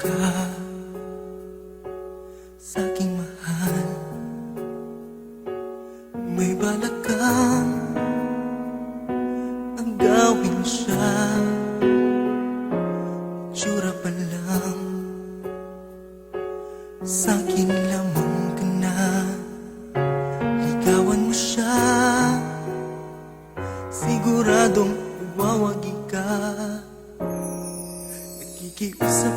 ka sa aking mahal. May balak kang agawin siya. Tsura pa lang. Sa akin lamang ka na. Ligawan mo siya. Siguradong wawagi ka Nakikiusap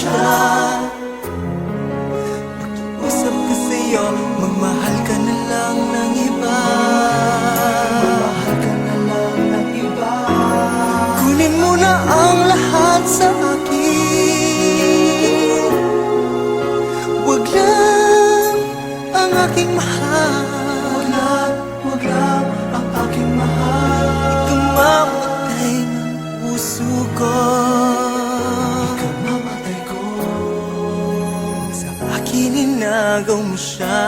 siya. Pakiusap ko sa'yo Magmahal ka na lang ng iba. Magmahal ka na lang ng iba. Kunin mo na ang lahat sa akin. Huwag ang aking mahal inagaw mo siya.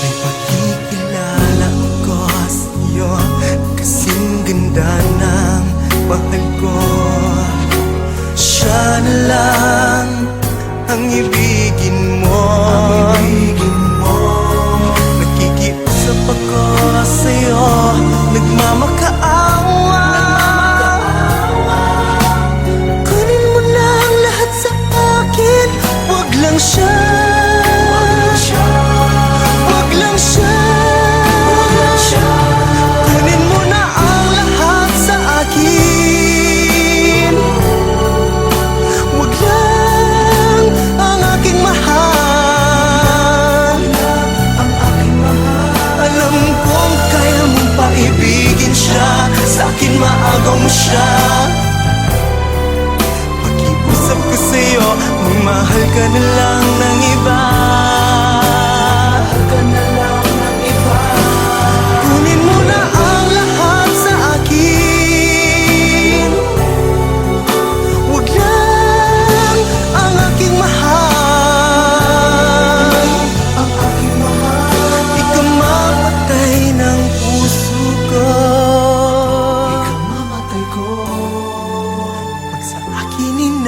May pagkikilala ko sa'yo Kasing ganda ng mahal ko. Siya na lang ang ibigin lang siya. Huwag lang siya. Kunin mo na ang lahat sa akin. Huwag lang ang aking mahal. Alam kong kaya mong paibigin siya. Sa akin maagaw mo siya. Pakiusap ko sa'yo Mahal ka na lang ng iba. Mahal ka na lang ng iba. Kunin mo na ang lahat sa akin. Huwag lang mahal. Ang aking mahal. Ikaw mamatay puso ko. Ikaw ko. Pag sa akin